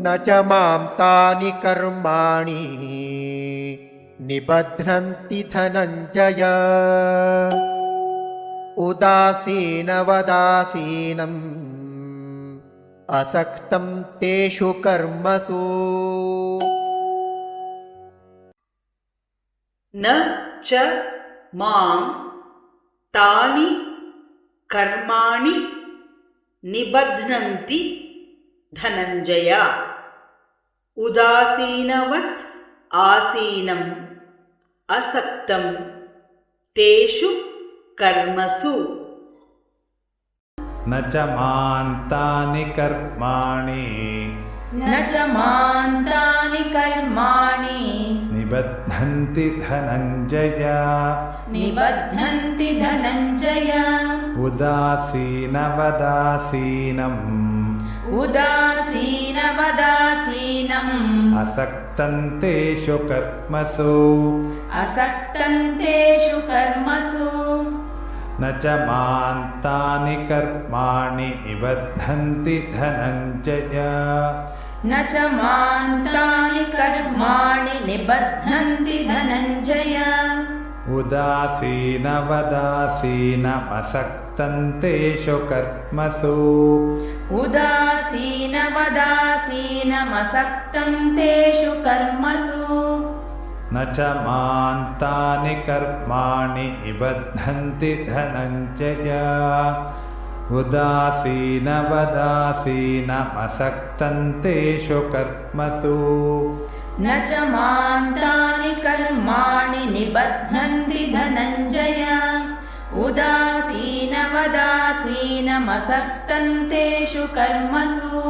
न च मां तानि कर्माणि निबध्नन्ति धनञ्जय। उदासीनवदासीनम् असक्तं तेषु कर्मसु। न च मां तानि कर्माणि निबध्नन्ति धनञ्जय उदासीनवत् आसीनम् असक्तं तेषु कर्मसु। न च मान्तानि कर्माणि। न च मान्तानि कर्माणि। निबध्नन्ति धनञ्जय। निबध्नन्ति धनञ्जय। उदासीनवदासीनम्। उदासीनवदासीनम् असक्तं तेषु कर्मसु। असक्तन्तेषु कर्मसु। न च मान्तानि कर्माणि निबध्नन्ति धनञ्जय। न च मान्तानि कर्माणि निबध्नन्ति धनञ्जय। उदासीनवदासीनमसक्तं तेषु कर्मसु उदासीनवदासीनमसक्तन्तेषु कर्मसु न च मान्तानि कर्माणि निबध्नन्ति धनञ्जय। उदासीनवदासीनमसक्तं तेषु कर्मसु न च मान्तानि कर्माणि निबध्नन्ति धनञ्जय उदासीनवदासीनमसक्तन्तेषु कर्मसु